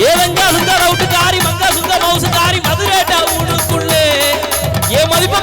ఏదంగా సుందర out కారి మంగ సుందర mouse కారి మధురేట ఊడుకుళ్ళే ఏ మదిప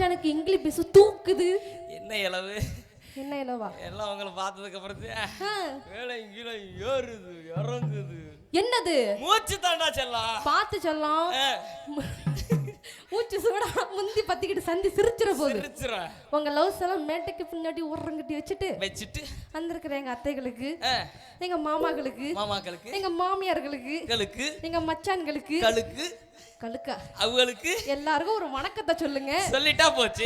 மச்சானுக்கு English பேச தூக்குது. என்ன இளவு? என்ன இலவா எல்லாம் உங்களை பார்த்ததுக்கு அப்புறம் வேலை ஏறுது இறங்குது. என்னது? மூச்சு தாண்டா செல்லாம். பார்த்து சொல்லலாம் ஆ, மூச்சு சூடா முந்தி பத்திக்கிட்டு சந்தி சிரிச்சிட போகுது. உங்க லவ்ஸ் எல்லாம் மேட்டைக்கு பின்னாடி உரங்கட்டி வச்சுட்டு வச்சுட்டு. வந்திருக்கிற எங்க அத்தைகளுக்கு எங்க மாமாக்களுக்கு மாமாக்களுக்கு எங்க மாமியார்களுக்கு களுக்கு எங்க மச்சான்களுக்கு களுக்கு கழுக்கா அவங்களுக்கு. எல்லாருக்கும் ஒரு வணக்கத்தை சொல்லுங்க. சொல்லிட்டா போச்சு.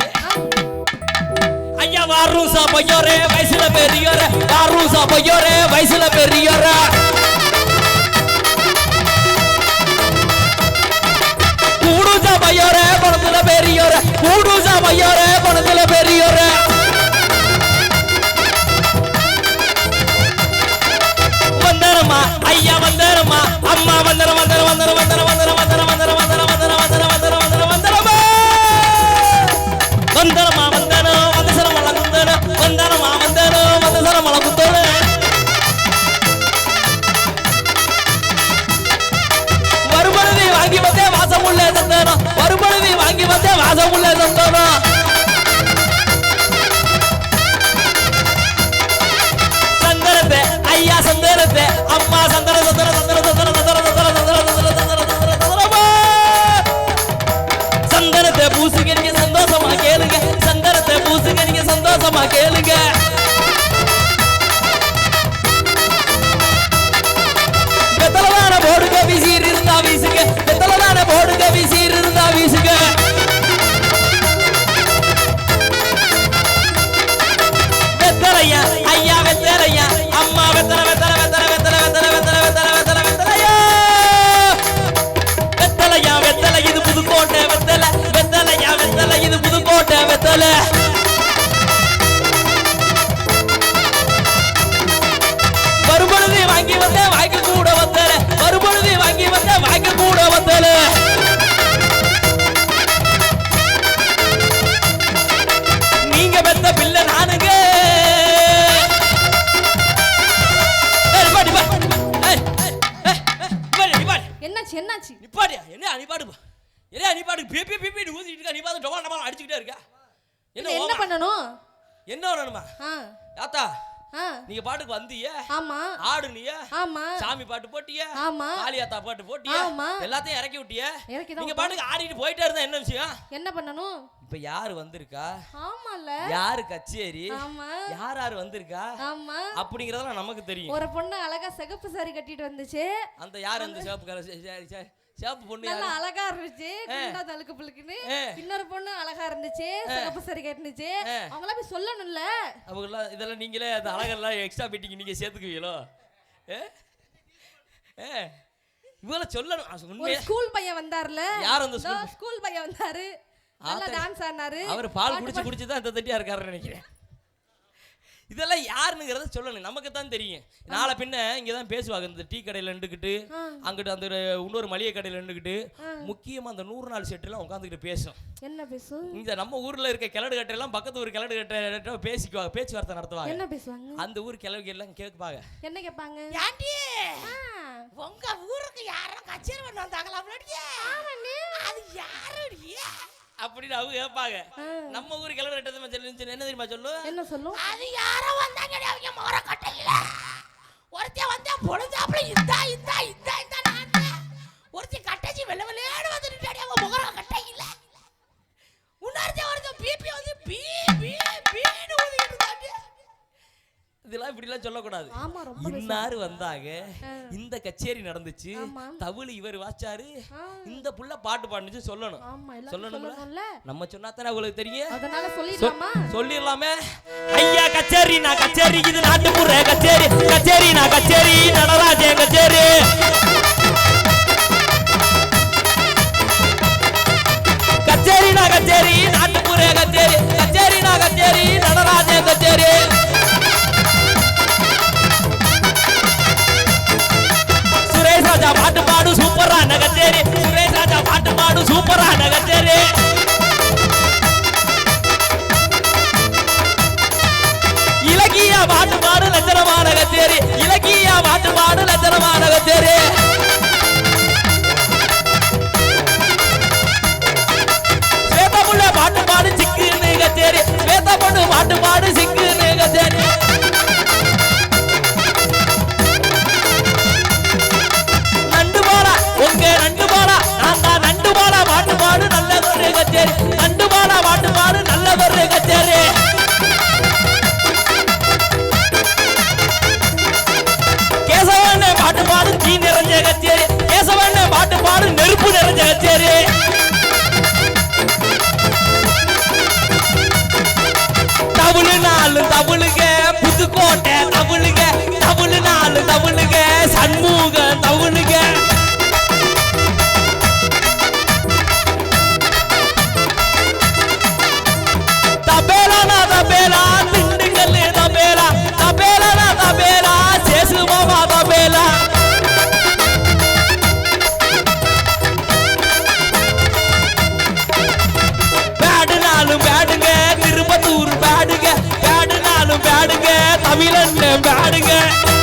ஐயா வாரூசா பொய்யோரே வயசுல பெரியோரே வாரூசா பொய்யோரே வயசுல பெரியோரே. கூடுசா பையோர பணத்துல பெரியோர. கூடுசா பையோர பணத்துல பெரியோர. வந்தரமா ஐயா வந்தரமா அம்மா வந்தரம் வந்தரம் வந்தரம் வந்தரம். வாசம் உள்ள தந்தனம் வரும்பொழுது வாங்கி வந்த வாங்கி கூட வந்தல. வரும்பொழுது வாங்கி வந்த வாங்கி கூட வந்தல. நீங்க பெத்த பிள்ளை நானுங்க. என்னாச்சு என்னாச்சு? நிப்பாட்டியா? என்ன அனிப்பாடு என்ன அனிப்பாடு பிபி பிபி ஊதிட்டு இருக்கா. நீ பார்த்து டொமா டொமா அடிச்சுக்கிட்டே இருக்கா. என்ன என்ன? பண்ணணும்? என்ன வரணுமா? ஆத்தா நீங்க பாட்டுக்கு வந்தீங்க. ஆமா. ஆடுனிய ஆமா. சாமி பாட்டு போட்டிய ஆமா. காளியாத்தா பாட்டு போட்டிய ஆமா. எல்லாத்தையும் இறக்கி விட்டிய நீங்க பாட்டுக்கு ஆடிட்டு போயிட்டே இருந்தா என்ன விஷயம்? என்ன பண்ணணும்? இப்ப யாரு வந்திருக்கா? ஆமால யாரு கச்சேரி? ஆமா. யார் யார் வந்திருக்கா? ஆமா. அப்படிங்கறதெல்லாம் நமக்கு தெரியும். ஒரு பொண்ணு அழகா சிகப்பு சாரி கட்டிட்டு வந்துச்சு. அந்த யார் அந்த சிவப்பு கலர் சே- சே- சே- சிவப்பு பொண்ணு நல்லா அழகா இருந்துச்சு. குண்டா தழுக்கு புழுக்குன்னு. இன்னொரு பொண்ணு அழகா இருந்துச்சு. சிகப்பு சாரி கட்டுனுச்சு. ஆ. அவங்களாம் போய் சொல்லணும்ல. அவங்கெல்லாம் இதெல்லாம் நீங்களே அந்த அழகெல்லாம் எக்ஸ்ட்ரா மீட்டிங் நீங்க சேர்த்துக்குவீங்களோ? ஏ ஏ இவ்வளவு சொல்லணும். உண்மையா? ஸ்கூல் பையன் வந்தாருல. யார் அந்த ஸ்கூல் பையன் வந்தாரு. நல்லா. டான்ஸ் ஆடினாரு. அவர் பால் குடிச்சு குடிச்சு தான் இந்த தட்டியா இருக்காருன்னு நினைக்கிறேன். இதெல்லாம் யாருங்கிறத சொல்லணும். நமக்கு தான் தெரியும். நாளை பின்ன இங்க தான் பேசுவாங்க. இந்த டீ கடையில நின்றுக்கிட்டு. அங்கிட்டு அந்த இன்னொரு மளிகை கடையில நின்றுக்கிட்டு முக்கியமா அந்த நூறு நாள் செட்டுலாம் உட்காந்துக்கிட்டு பேசும். என்ன பேசும் இந்த நம்ம ஊர்ல இருக்க கிழடு கட்டையெல்லாம் பக்கத்து ஊர் கிழடு கட்டை பேசிக்குவாங்க பேச்சுவார்த்தை நடத்துவாங்க. என்ன பேசுவாங்க? அந்த ஊர் கிழவிகள் எல்லாம் கேட்பாங்க. என்ன கேட்பாங்க? ஆண்டி. உங்க ஊருக்கு யாரோ கச்சேரி பண்ண வந்தாங்களா அது யாரடி? அப்படின்னு அவங்க கேட்பாங்க. நம்ம ஊர் கிளம்பி ரெட்டதமா சொல்லு என்ன தெரியுமா சொல்லு என்ன சொல்லும்? அது யாரோ வந்தாங்க அவங்க முகர கட்டையில. ஒருத்தன் வந்தா பொழுதாப்புல இந்தா இந்தா இந்தா இந்தா நான் ஒருத்தி கட்டச்சி வெள்ள வெள்ளையாடு வந்துட்டு அவங்க முகர கட்டையில. உன்னொருத்தன் ஒருத்தன் பிபி வந்து பீ பீ இருந்தாங்க இதெல்லாம் இப்படிலாம் சொல்லக்கூடாது. இன்னாரு வந்தாங்க. இந்த கச்சேரி நடந்துச்சு. தவிழ் இவர் வாச்சாரு. இந்த புள்ள பாட்டு பாடுச்சு சொல்லணும். சொல்லணும்ல? சொல்லணும்ல. நம்ம சொன்னா தானே அவங்களுக்கு தெரியும்? சொல்லிடலாமே. ஐயா கச்சேரி நான் கச்சேரி. இது நாட்டுப்புற கச்சேரி. கச்சேரி நான் கச்சேரி. நடராஜன் கச்சேரி. கச்சேரி நான் கச்சேரி. நாட்டுப்புற கச்சேரி. கச்சேரி நான் கச்சேரி. நடராஜன் கச்சேரி. சூப்பரான கச்சேரி சுரேஷ் ராஜா பாட்டு பாடு சூப்பரான கச்சேரி இலக்கிய பாட்டு பாடு லட்சணமான கச்சேரி இலக்கிய பாட்டு பாடு லட்சணமான கச்சேரி பாட்டு பாடு சிக்குன்னு கச்சேரி ஸ்வேதா பொண்ணு பாட்டு பாடு தமிழன் பேடுங்க.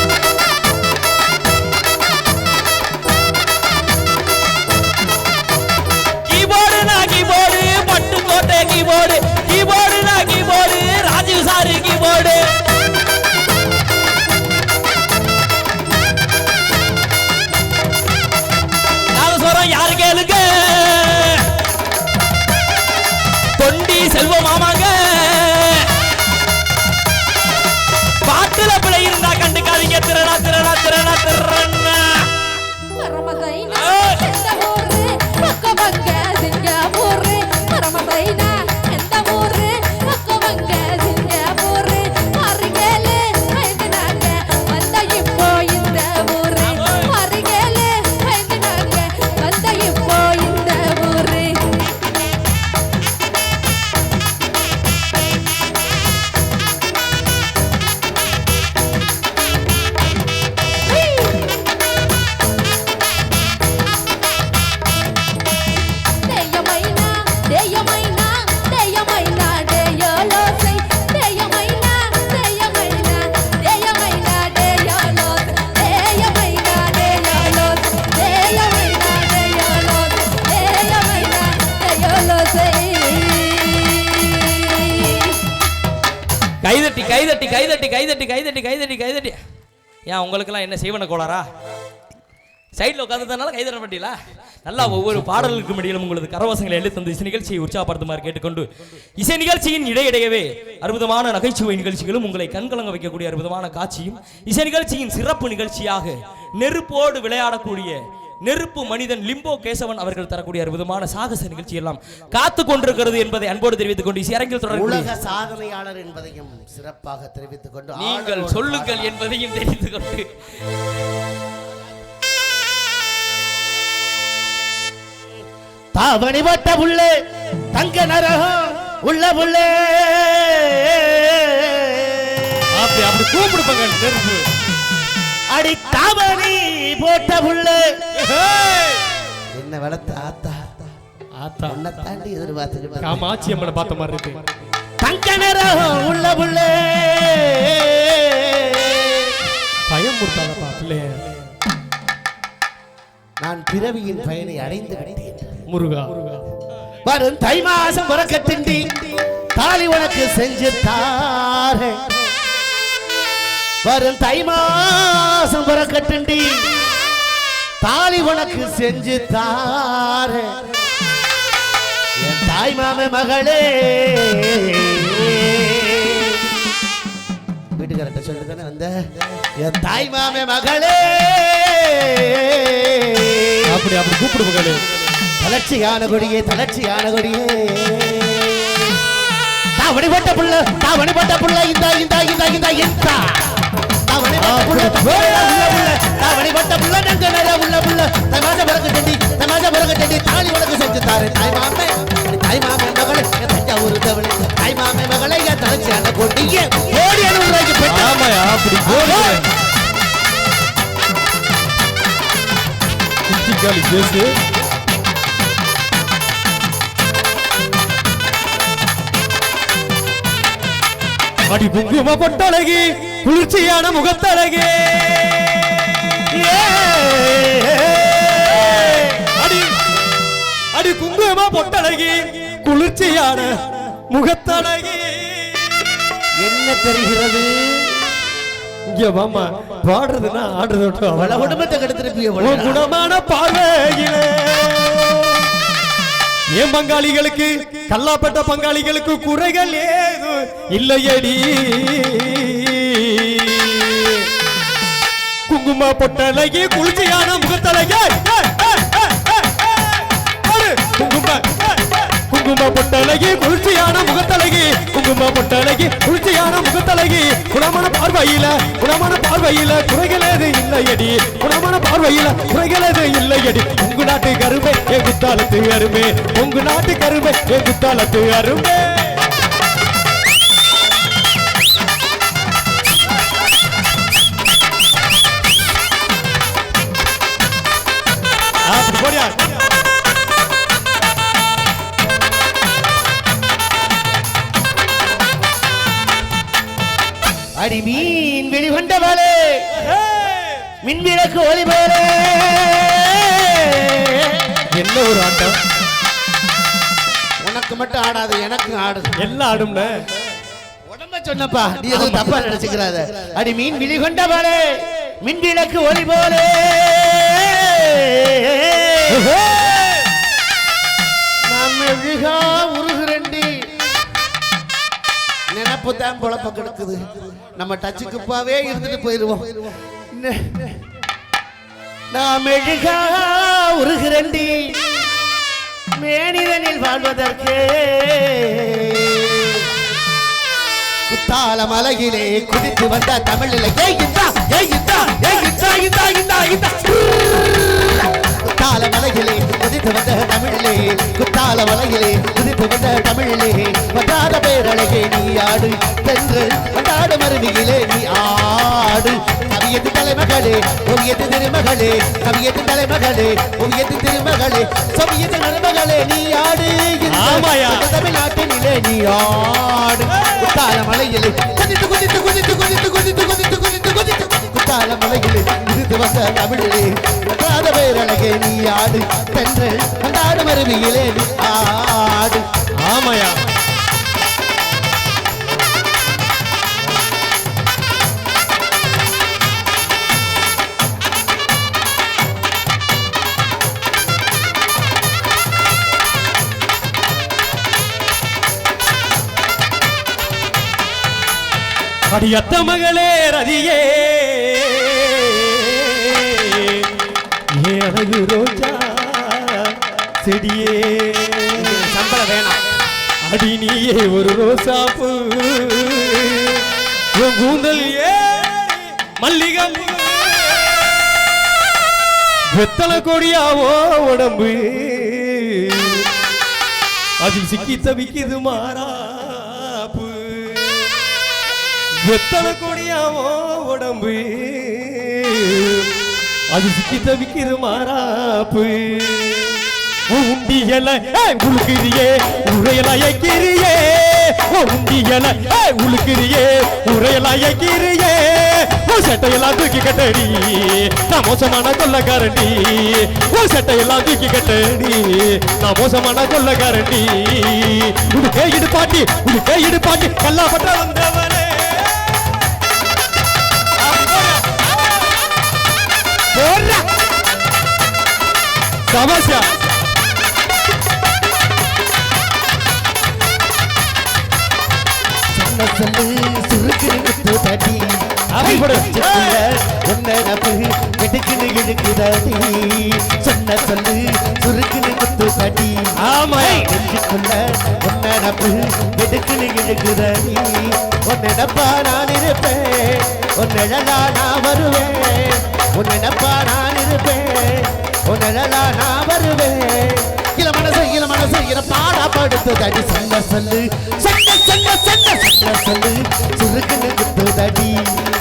உட்காந்துனால கைதட்ட மாட்டீங்களா? நல்லா ஒவ்வொரு பாடலுக்கு இடையிலும் உங்களது கரவசங்களை எழுதி தந்து இசை நிகழ்ச்சியை உற்சாகப்படுத்துமாறு கேட்டுக்கொண்டு இசை நிகழ்ச்சியின் இடையிடையவே அற்புதமான நகைச்சுவை நிகழ்ச்சிகளும் உங்களை கண்கலங்க வைக்கக்கூடிய அற்புதமான காட்சியும் இசை நிகழ்ச்சியின் சிறப்பு நிகழ்ச்சியாக நெருப்போடு விளையாடக்கூடிய நெருப்பு மனிதன் லிம்போ கேசவன் அவர்கள் தரக்கூடிய அற்புதமான சாகச நிகழ்ச்சி எல்லாம் காத்து கொண்டிருக்கிறது என்பதை அன்போடு தெரிவித்துக் கொண்டு அரங்கில் தொடர்பு உலக சாதனையாளர் என்பதையும் சிறப்பாக தெரிவித்துக் கொண்டு நீங்கள் சொல்லுங்கள் என்பதையும் தெரிந்து கொண்டு தாவணி வட்ட புள்ளே தங்க நரகம் உள்ள புள்ளே. அப்படி அப்படி கூப்பிடுப்பாங்க நெருப்பு. அடி தாவணி போட்ட புள்ளே. என்ன வளர்த்த ஆத்தா. ஆத்தா. உன்னை தாண்டி எதிர்பார்த்துக்கிட்டு காமாட்சி அம்மனை பார்த்த மாதிரி இருக்கு. தங்க நரகம் உள்ள புள்ளே. பயம் முட்டாதப்பா பிள்ளைய. நான் பிறவியின் பயனை அடைந்து விட்டேன். முருகா. வரும் தை மாசம் புறக்கட்டிண்டி தாலி உனக்கு செஞ்சு தாரேன் வரும் தை மாசம் புறக்கட்டுண்டி தாலி உனக்கு செஞ்சு தாரேன் என் தாய் மாம மகளே. வீட்டுக்காரட்ட சொல்லிட்டு தானே வந்த? என் தாய் மாம மகளே. அப்படி அப்படி கூப்பிடு மகளே. தளர்ச்சியான கொடியே தளர்ச்சியான கொடியே தாவணிப்பட்ட புள்ள தாவணிப்பட்ட புள்ள இந்த இந்த இந்த இந்த இந்த. தாவணிப்பட்ட புள்ள தாவணிப்பட்ட புள்ள. நங்க நட உள்ள புள்ள. தமாஜ பறக்க டண்டி தமாஜ பறக்க டண்டி தாலி உனக்கு செஞ்சு தாரு. தாய் மாமே தாய் மாமே மகளே தஞ்சாவூர் தவளை தாய் மாமே மகளே என் தளர்ச்சியான கொடியே. ஓடி அனுப்புறாங்க பெற்ற ஆமாயா அப்படி போடு குச்சிக்காளி பேசு அடி குங்கும பொட்டழகி குளிர்ச்சியான முகத்தழகே. அடி அடி குங்கும பொட்டழகி குளிர்ச்சியான முகத்தழகி. என்ன தெரிகிறது? இங்க வாமா பாடுறதுன்னா ஆடுறது அவ்வளவு குடும்பத்தை கெடுத்திருப்பிய உன் குணமான பார்வையிலே. என் பங்காளிகளுக்கு கல்லாப்பட்ட பங்காளிகளுக்கு குறைகள் ஏதும் இல்லையடி? குங்கும பொட்டலகி குளிர்ச்சியான முகத்தலகி குங்கும பொட்டலகி குளிர்ச்சியான முகத்தலகி குங்கும பொட்டலகி குளிர்ச்சியான முகத்தலகி. குணமான பார்வையில குணமான பார்வையில குறைகளது இல்லையடி. குணமான பார்வையில குறைகளது இல்லையடி. உங்க நாட்டு கருமை எ குத்தாலத்து அருமே உங்க நாட்டு கருமை எ குத்தாலத்து அருமே அடி மீன் வெளிகொண்டவளே. மின் விளக்கு ஒளி போலே என்ன ஒரு ஆட்டம்? உனக்கு மட்டும் ஆடாது எனக்கு ஆடுது எல்லாம் ஆடும்ல உடம்ப சொன்னப்பா நீ எதுவும் தப்பா நினைச்சுக்கிறாத. அடி மீன் விழி கொண்டவளே மின் விளக்கு ஒளி போலே நம்ம விழா உருகுரண்டி நினப்பு தான் கிடக்குது. நம்ம டச்சுக்குப்பாவே இருந்துட்டு போயிருவோம். நெ- நாம் மெழுகா உருகிறண்டி மேனிதனில் வாழ்வதற்கு. குத்தால மலையிலே குதித்து வந்த தமிழில் ஏய் இந்தா ஏய் இந்தா ஏய் இந்தா இந்தா இந்தா இந்தா. குத்தால மலையிலே குதித்து வந்த தமிழிலே குத்தால மலையிலே குதித்து வந்த தமிழிலே வந்தாத பேரழகே நீ ஆடு தென்று வந்தாடு மருவியிலே நீ ஆடு. கவியத்து தலைமகளே ஓவியத்து திருமகளே கவியத்து தலைமகளே ஓவியத்து திருமகளே சவியத்து நண்பகளே நீ ஆடு. தமிழ்நாட்டினிலே நீ ஆடு. குத்தால மலையிலே குதித்து குதித்து குதித்து குதித்து குதித்து குதித்து குத்தால மலையிலே குதித்து வந்த தமிழிலே. வந்தாத பேரழகே நீ ஆடு தென்றல் வந்தாட மருவியிலே நீ ஆடு. ஆமையா? அடியத்த மகளே ரதியே. அழகு ரோஜா செடியே. சம்பளம் வேணாம். அடி நீயே ஒரு ரோசாப்பு உன் கூந்தல் ஏ மல்லிகம் வெத்தலை கொடியாவோ உடம்பு. அதில் சிக்கி தவிக்குது மாறாப்பு வெத்தலை கொடியாவோ உடம்பு. அது சிக்கி தவிக்குது மாறாப்பு. உண்டியல உழுக்கிறியே உரையல ஐக்கிறியே உண்டியல ஏய், உழுக்கிறியே உரையெல்லாம் ஐக்கிறியே சட்டையெல்லாம் தூக்கி கட்டடி நான் மோசமான கொள்ளக்காரண்டி ஓ சட்டையெல்லாம் தூக்கி கட்டடி நான் மோசமான கொள்ளக்காரண்டி உடுக்கே இடுப்பாட்டி உடுக்கே இடுப்பாட்டி கல்லாப்பட்ட வந்தவனே. உன்னடப்பு வெடுக்குன்னு இழுக்குதடி சொன்ன சொல்லு சுருக்குன்னு முத்து தடி ஆமா நெஞ்சுக்குள்ள உன்னடப்பு வெடுக்குன்னு இழுக்குதடி உன்னடப்பா நான் இருப்பேன். உன்னழலா நான் வருவேன். உன்னடப்பா நான் இருப்பேன். உன்னழலா நான் வருவேன். இள மனசு இள மனசு இள பாடா படுத்து தடி. சொல்ல சொல்லு சொல்ல சொல்ல சொல்ல சொல்ல சொல்லு. சுருக்கு நிறுத்து தடி.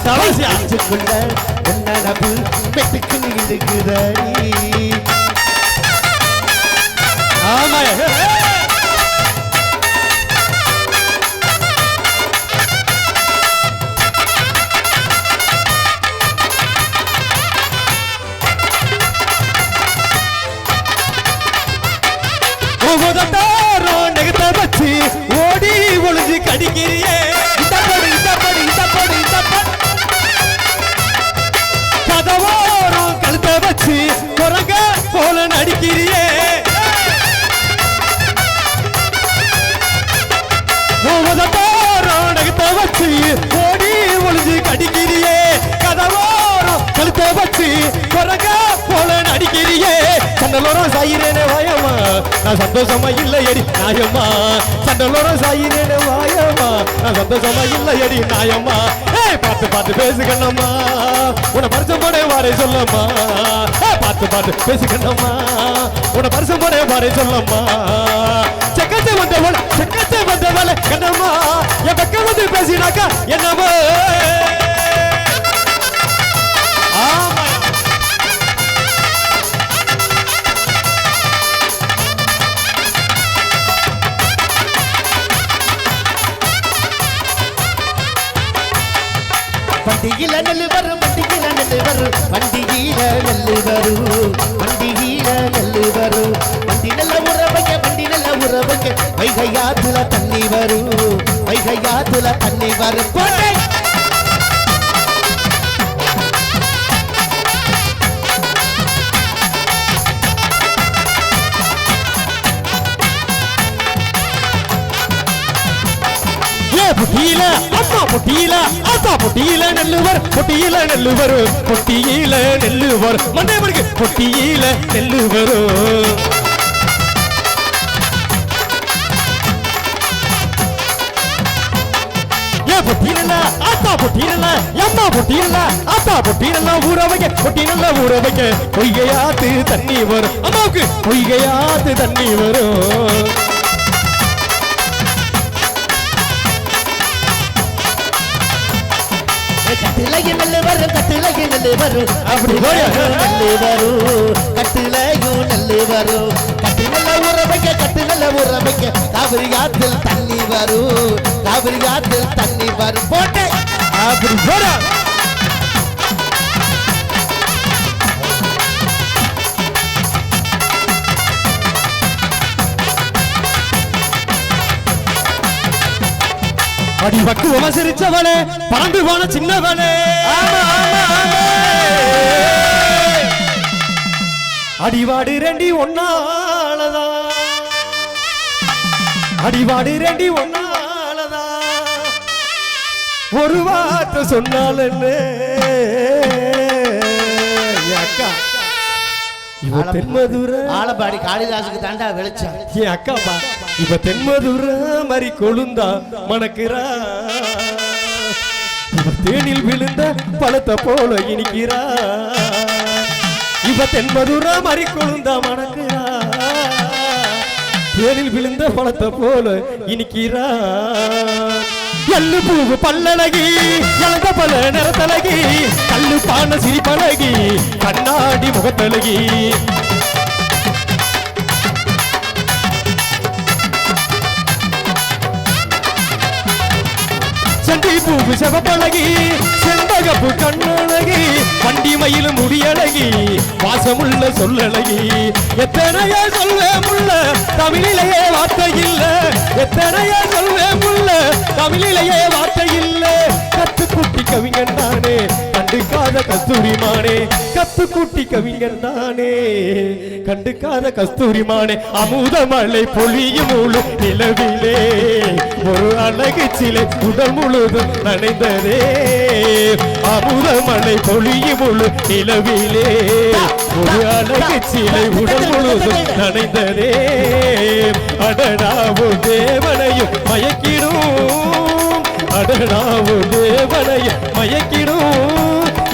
சமஸ்யா நெஞ்சுக்குள்ள வெட்டுக்கு நீ இருக்குதடி ஆமா ஒளிஞ்சு கடிக்கிறியே இந்த படி இந்த கதவோரம் கழுத்தை வச்சு குரங்க போல நடிக்கிறியே. ஒவ்வொருத்தாரோ நெகத்த வச்சு ஓடி ஒளிஞ்சு கடிக்கிறியே. கதவோரம் வச்சு குரங்க போல நடிக்கிறியே. சண்டலோரம் நான் சந்தோஷமா இல்லையடி நாயம்மா. சண்டலோரம் சாயிரேனே வாயம்மா. நான் சந்தோஷமா இல்லையடி நாயம்மா. ஏய் பார்த்து பார்த்து பேசுகண்ணம்மா. உன பரிசம் போட வாரே சொல்லம்மா. ஏய், பார்த்து பார்த்து பேசுகண்ணம்மா. உன பரிசம் போட வாரே சொல்லம்மா. செக்கத்தை வந்தவள் செக்கத்தை வந்தவள் கண்ணம்மா. என் பக்கம் வந்து பேசினாக்கா என்னவோ வண்டியில நெல் வரும் வண்டியில நெல் வரும். வண்டியில நெல் வரும் வண்டியில நெல் வரும். வண்டி நல்ல உறவைக்க வண்டி நல்ல உறவைக்க வைகையாத்துல தண்ணி வரும் வைகையாத்துல தண்ணி வரும். போட்டே! ஏ புட்டியில அம்மா புட்டியில ஆத்தா புட்டியில நெல்லுவர் பொட்டியில நெல்லுவர் பொட்டியில நெல்லுவர். மண்டே மணிக்கு பொட்டியில நெல்லுவர். ஏ பொட்டியில ஆத்தா பொட்டியில அம்மா பொட்டியில ஆத்தா ஊற வைக்க பொட்டியில ஊற வைக்க பொய்கையாத்து தண்ணி வரும். அம்மாவுக்கு பொய்கையாத்து தண்ணி வரும். கட்டிலையும் நெல்லு வரும் கட்டிலையும் நெல்லு வரும். அப்படி? நெல்லு வரும் கட்டிலையும் நெல்லு வரும். கட்டி நல்ல உறவைக்க கட்டி நல்ல உறவைக்க காவிரி ஆத்தில் தண்ணி வரும் காவிரி ஆத்தில் தண்ணி வரும். போட்டே அப்படி போடா. அடி பக்குவமா சிரிச்சவளே பறந்து போன சின்னவளே. அடிவாடு ரெண்டி ஒன்னாலதா அடிவாடு ரெண்டி ஒன்னாலதா ஒரு வார்த்தை சொன்னால் என்ன என் அக்கா இவ தென்மதுர ஆலப்பாடி காளிதாசுக்கு தாண்டா வெளிச்சம். என் அக்காப்பா இப்ப தென்மதுர மாதிரி கொழுந்தா மணக்கிறா. இவ தேனில் விழுந்த பழத்தை போல இனிக்கிறா. இப்ப தென்மதுர மாதிரி கொழுந்தா மணக்கிறா. தேனில் விழுந்த பழத்தை போல இனிக்கிறா. எள்ளு பூவு பல்லழகி இழந்த பல நிறத்தழகி கல்லு பான சிரிப்பழகி கண்ணாடி முகத்தழகி. సంటి పువ్వు శవ తొలగి செண்பகப்பு கண்ணழகி வண்டி மயில் முடியழகி வாசமுள்ள சொல்லழகி. எத்தனையோ சொல்வேன் முள்ள தமிழிலேயே வார்த்தை இல்ல. எத்தனையோ சொல்வேன் முள்ள தமிழிலேயே வார்த்தை இல்ல. கத்துக்குட்டி கவிஞன் தானே கண்டுக்காத கஸ்தூரிமானே கத்துக்குட்டி கவிஞன் தானே கண்டுக்காத கஸ்தூரிமானே அமுதமலை பொழியும் முழு நிலவிலே. ஒரு அழகு சிலை உடல் முழுதும் நனைந்ததே. அமுதமலை பொழியும் முழு நிலவிலே. ஒரு அழகு சிலை உடல் முழுதும் நனைந்ததே. அடடாவு தேவனையும் மயக்கிடும். அடடாவு தேவனையும் மயக்கிடும்.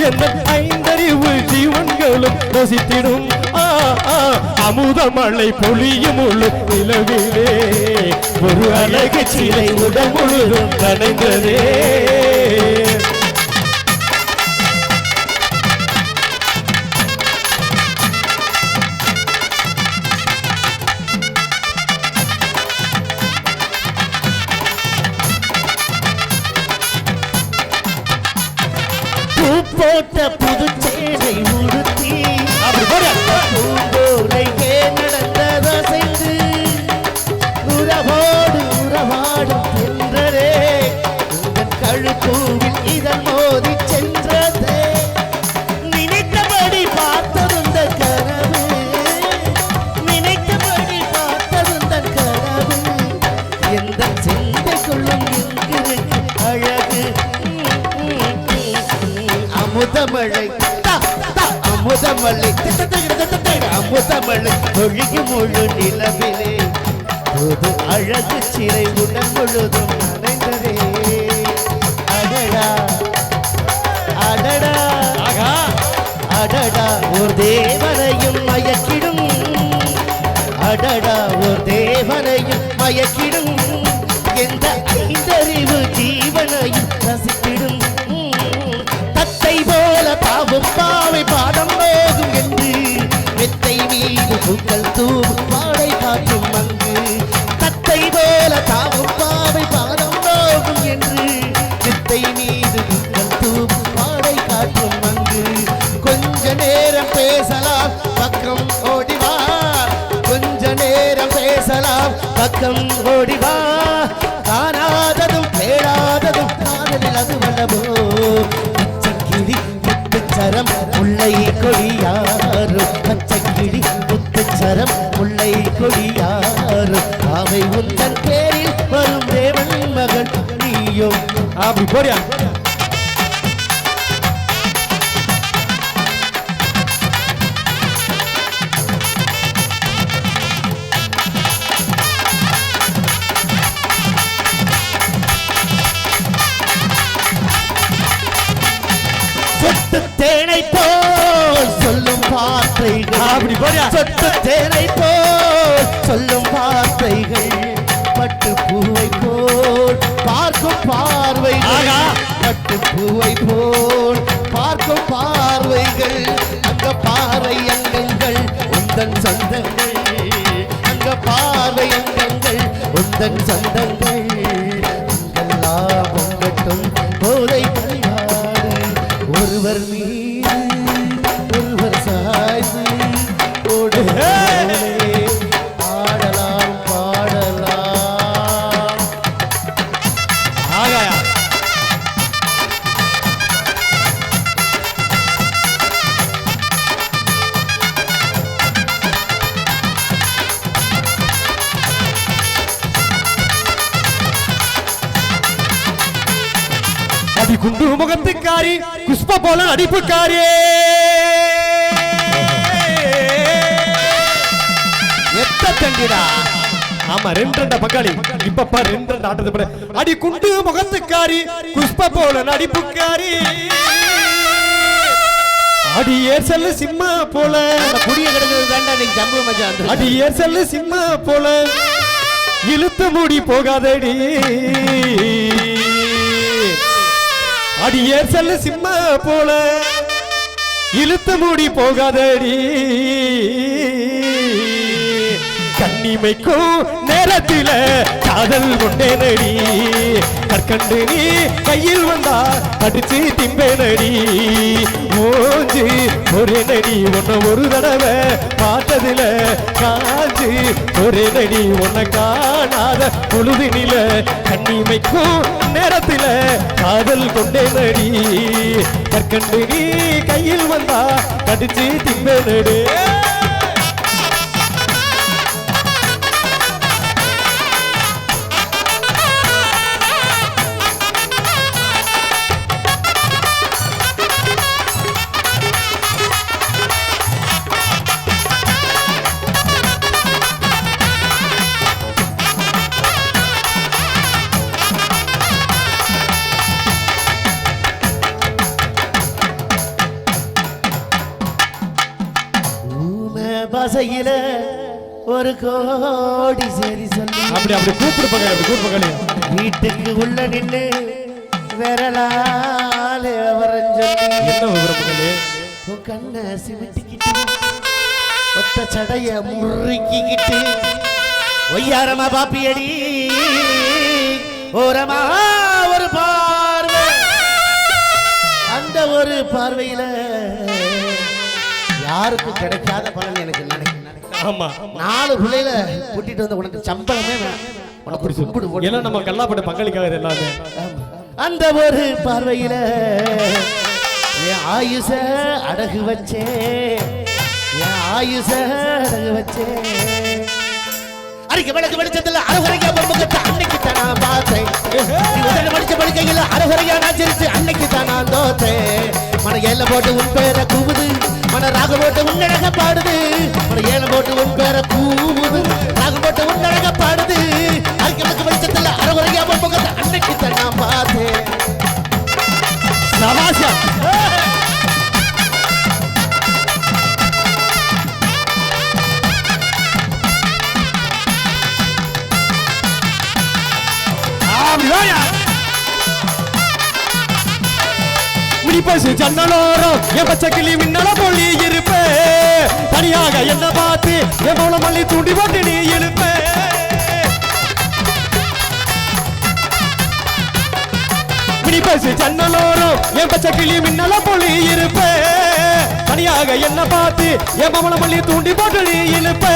என்ன ஐந்தறிவு ஜீவன்களும் ரசித்திடும். ஆ, ஆ, அமுதமழை பொழியும் முழு நிலவிலே. ஒரு அழகு சிலை உடல் முழுதும் நனைந்ததே. பூ போட்ட ஒழுகி முழு நிலவிலே. புது அழகு சிறை உடல் முழுதும் நனைந்ததே. அடடா அடடா அடடா ஒரு தேவனையும் மயக்கிடும். அடடா ஒரு தேவனையும் மயக்கிடும். அப்படி போடியா சொட்டு தேனை போல் சொல்லும் வார்த்தைகள் அப்படி போடியா சொட்டு தேனை போல் பூவை போல் பார்க்கும் பார்வைகள் அங்க பாறை அங்கங்கள் உந்தன் சொந்தங்கள். அங்க பார்வை அங்கங்கள் உந்தன் சொந்தங்கள். குண்டு முகத்துக்காரி குஷ்ப போல நடிப்புக்காரி எத்த தண்டிடா ஆமா ரெண்டு ரெண்டா பங்காளி. இப்ப பாரு ரெண்டு ரெண்டு ஆட்டத்தை பாரு அடி குண்டு முகத்துக்காரி குஷ்ப போல நடிப்புக்காரி. அடி ஏர்செல்லு சிம்மா போல. குடிய கிடந்தது தாண்டா நீ ஜம்பு மச்சான் அடி ஏர்செல்லு சிம்மா போல. இழுத்து மூடி போகாதடி. அடியே ஏர்செல்லு சிம்மா போல. இழுத்து மூடி போகாதடி. கண்ணிமைக்கும் நேரத்தில காதல் கொண்டேனடி. கற்கண்டு நீ கையில் வந்தா அடிச்சு திம்பேனடி. ஓஞ்சு ஒரே நடி உன்னை ஒரு தடவை பார்த்ததில காஞ்சு ஒரே நடி உன்னை காணாத பொழுதினில கண்ணிமைக்கும் நேரத்தில காதல் கொண்டேனடி. கற்கண்டு நீ கையில் வந்தா கடிச்சு திம்பேனடி. ஊமை பசையில ஒரு கோடி சரி சொல்லி. அப்படி அப்படி கூப்பிடு பக்கம் அப்படி கூப்பிடு பக்கம் வீட்டுக்கு உள்ள நின்று விரலால வரைஞ்சொல்லி என்ன விவரம் மகளே உன் கண்ணை சிமிட்டிக்கிட்டு ஒத்த சடைய முறுக்கிக்கிட்டு ஒய்யாரமா பாப்பியடி ஓரமா ஒரு பார்வை. அந்த ஒரு பார்வையில யாருக்கும் கிடைக்காத பலன் எனக்கு நினைக்க ஆமா நாலு பிள்ளையில கூட்டிட்டு வந்து உனக்கு சம்பளமே. உனக்கு கும்பிடு ஏன்னா நம்ம கல்லாப்பட்ட பங்களிக்காக எல்லாமே. அந்த ஒரு பார்வையில என் ஆயுச அடகு வச்சே. என் ஆயுச அடகு வச்சே. அரிக்க விளக்கு வெளிச்சத்துல அருகரையா பொம்புக்கு அன்னைக்கு தான் நான் பார்த்தேன். மடிச்ச படுக்கையில் அருகரையா நான் சிரிச்சு அன்னைக்கு தான் நான் தோத்தேன். மன ஏல போட்டு உன் பேரை கூவுது. மன ராக போட்டு உன்னழக பாடுது. மன ஏல போட்டு உன் பேர கூவுது ராக போட்டு உன்னழக பாடுது. அரைக்கணக்கு வெளிச்சத்தில் வெளிச்சத்துல அருகரையா பொம்புக்கு அன்னைக்கு தான் நான் பார்த்தேன். சவாசா பசு ஜன்னலோரம் என் பச்சை கிளி மின்னல பொழி இருப்பே. தனியாக என்ன பார்த்து என் மூலம் மல்லி தூண்டி போட்டு நீ எழுப்பே. மினி பசு ஜன்னலோரம் என் பச்சை கிளி மின்னல பொழி இருப்பே. தனியாக என்ன பார்த்து என் மமல மல்லி தூண்டி போட்டு நீ இழுப்பே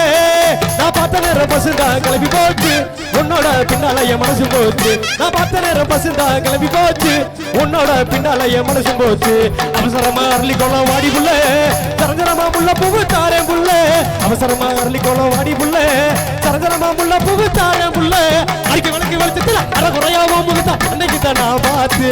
நான் பார்த்த நேரம் பசு தான் கிளம்பி போட்டு உன்னோட பின்னால என் மனசு போச்சு. நான் பார்த்த நேரம் பசுந்தா கிளம்பி போச்சு. உன்னோட பின்னால என் மனசு போச்சு. அவசரமா அரளி கோலம் வாடி புள்ள. சரஞ்சரமா புள்ள புகு தாரேன் புள்ள. அவசரமா அரளி கோலம் வாடி புள்ள. சரஞ்சரமா புள்ள புகு தாரேன் புள்ள. அடிக்க விளக்கு வெளிச்சத்துல அரை குறையாவும் முகத்தா. அன்னைக்கு தான் நான் பார்த்து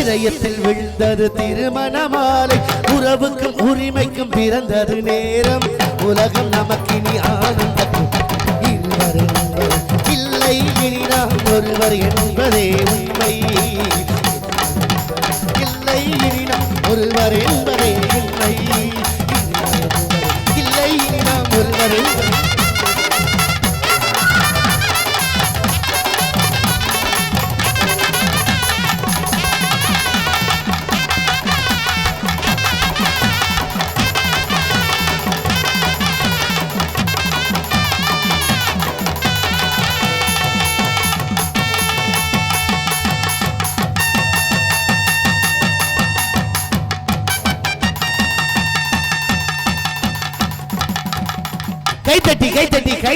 இதயத்தில் விழுந்தது திருமண மாலை உறவுக்கும் உரிமைக்கும் பிறந்தது நேரம். உலகம் நமக்கு இனி ஆனந்த இருவர் இல்லை இனி நாம் ஒருவர் என்பதே உண்மை. இல்லை இனி நாம் ஒருவர் என்பதே உண்மை. இல்லை இனி நாம் ஒருவர் என்பதே கைத்தட்டி கைத்தட்டி கை